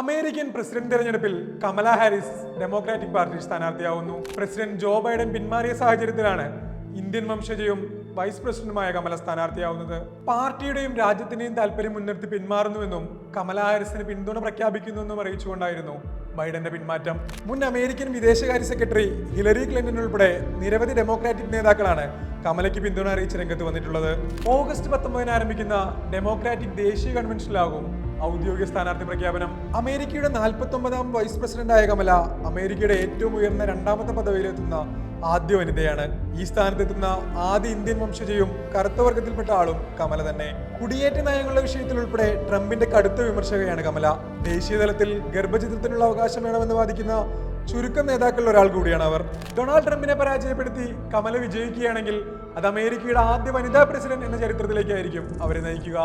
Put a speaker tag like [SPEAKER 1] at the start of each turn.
[SPEAKER 1] American president തെരഞ്ഞെടുപ്പിൽ Kamala Harris Democratic party സ്ഥാനാർത്ഥിയാവുന്നു. President Joe Biden പിന്മാറിയ സാഹചര്യത്തിലാണ് ഇന്ത്യൻ വംശജയും വൈസ് പ്രസിഡന്റുമായ കമല സ്ഥാനാർത്ഥിയാവുന്നത്. പാർട്ടിയുടെയും രാജ്യത്തിന്റെയും താല്പര്യം മുൻനിർത്തി പിന്മാറുന്നുവെന്നും കമല ഹാരിസിന് പിന്തുണ പ്രഖ്യാപിക്കുന്നുവെന്നും അറിയിച്ചുകൊണ്ടായിരുന്നു ബൈഡന്റെ പിന്മാറ്റം. മുൻ അമേരിക്കൻ വിദേശകാര്യ സെക്രട്ടറി ഹിലരി ക്ലിന്റൺ ഉൾപ്പെടെ നിരവധി ഡെമോക്രാറ്റിക് നേതാക്കളാണ് കമലയ്ക്ക് പിന്തുണ അറിയിച്ച് രംഗത്ത് വന്നിട്ടുള്ളത്. ഓഗസ്റ്റ് പത്തൊമ്പതിന് ആരംഭിക്കുന്ന ഡെമോക്രാറ്റിക് ദേശീയ കൺവെൻഷനിലാകും ഔദ്യോഗിക സ്ഥാനാർത്ഥി പ്രഖ്യാപനം. അമേരിക്കയുടെ നാൽപ്പത്തി ഒമ്പതാം വൈസ് ആയ കമല അമേരിക്കയുടെ ഏറ്റവും ഉയർന്ന രണ്ടാമത്തെ പദവിയിലെത്തുന്ന ആദ്യ വനിതയാണ്. ഈ സ്ഥാനത്തെത്തുന്ന ആദ്യ ഇന്ത്യൻ വംശജയും കറുത്ത വർഗത്തിൽപ്പെട്ട ആളും കമല തന്നെ. കുടിയേറ്റ നയങ്ങളുടെ വിഷയത്തിൽ ഉൾപ്പെടെ ട്രംപിന്റെ കടുത്ത വിമർശകയാണ് കമല. ദേശീയ തലത്തിൽ ഗർഭചിത്രത്തിനുള്ള അവകാശം വേണമെന്ന് വാദിക്കുന്ന ചുരുക്കം നേതാക്കളിൽ ഒരാൾ കൂടിയാണ് അവർ. ഡൊണാൾഡ് ട്രംപിനെ പരാജയപ്പെടുത്തി കമല വിജയിക്കുകയാണെങ്കിൽ അത് അമേരിക്കയുടെ ആദ്യ വനിതാ പ്രസിഡന്റ് എന്ന ചരിത്രത്തിലേക്കായിരിക്കും അവരെ നയിക്കുക.